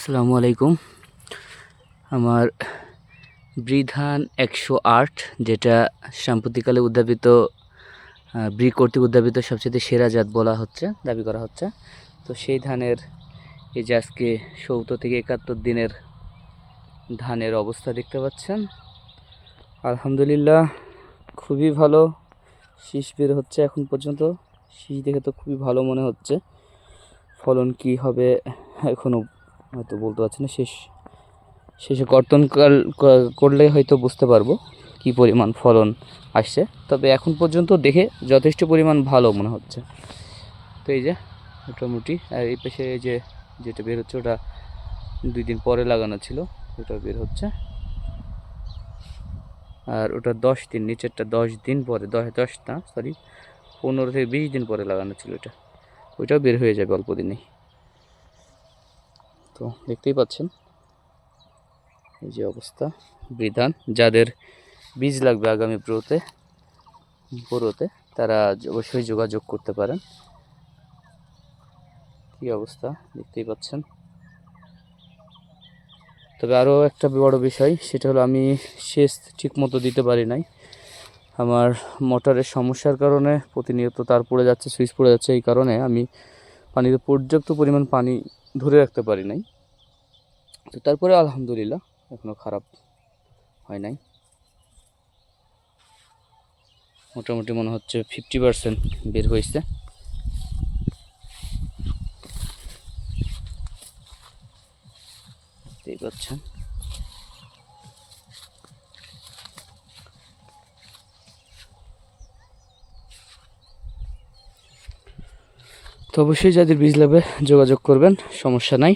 আসসালামু আলাইকুম। আমার বৃধান একশো আট, যেটা সাম্প্রতিককালে উদ্যাপিত ব্রি কর্তৃক উদ্যাপিত সবচেয়ে সেরা জাত বলা হচ্ছে, দাবি করা হচ্ছে। তো সেই ধানের, এই যে আজকে সত্তর থেকে একাত্তর দিনের ধানের অবস্থা দেখতে পাচ্ছেন। আলহামদুলিল্লাহ, খুবই ভালো। শীষ বের হচ্ছে এখন পর্যন্ত। শীষ দেখে তো খুবই ভালো মনে হচ্ছে। ফলন কি হবে এখনও হয়তো বলতে পারছি না, শেষ, শেষে কর্তনকাল করলে হয়তো বুঝতে পারব কি পরিমাণ ফলন আসছে। তবে এখন পর্যন্ত দেখে যথেষ্ট পরিমাণ ভালো মনে হচ্ছে। তো এই যে, মোটামুটি, আর এই পেশে এই যে, যেটা বের হচ্ছে, ওটা দুই দিন পরে লাগানো ছিল, ওটা বের হচ্ছে। আর ওটা দশ দিন, নিচেরটা দশ দিন পরে, দশ দশ না সরি পনেরো থেকে বিশ দিন পরে লাগানো ছিল ওটা। ওইটাও বের হয়ে যাবে অল্প দিনেই। তো দেখতেই পাচ্ছেন? এই যে অবস্থা, বিধান। যাদের বীজ লাগবে আগামী ব্রোতে বড়োতে তারা অবশ্যই যোগাযোগ করতে পারেন। কি অবস্থা? দেখতেই পাচ্ছেন? তবে আরও একটা বড় বিষয়, সেটা হলো আমি সেচ ঠিক মতো দিতে পারি নাই। আমার মোটরের সমস্যার কারণে প্রতিনিয়ত তার পড়ে যাচ্ছে, সুইচ পড়ে যাচ্ছে। এই কারণে আমি পানিতে পর্যাপ্ত পরিমাণ পানি ধরে রাখতে পারি নাই। তো তারপরে আলহামদুলিল্লাহ এখনও খারাপ হয় নাই। মোটামুটি মনে হচ্ছে ফিফটি পার্সেন্ট বের হয়েছে। দেখতেই পাচ্ছেন। তো অবশ্যই যাদের বীজ লাগবে যোগাযোগ করবেন, সমস্যা নাই।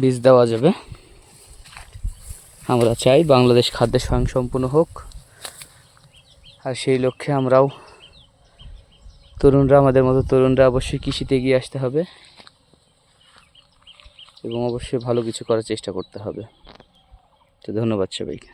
বীজ দেওয়া যাবে। আমরা চাই বাংলাদেশ খাদ্যে স্বয়ংসম্পূর্ণ হোক। আর সেই লক্ষ্যে আমরাও তরুণরা, আমাদের মতো তরুণরা অবশ্যই কৃষিতে এগিয়ে আসতে হবে। এবং অবশ্যই ভালো কিছু করার চেষ্টা করতে হবে। তো ধন্যবাদ সবাইকে।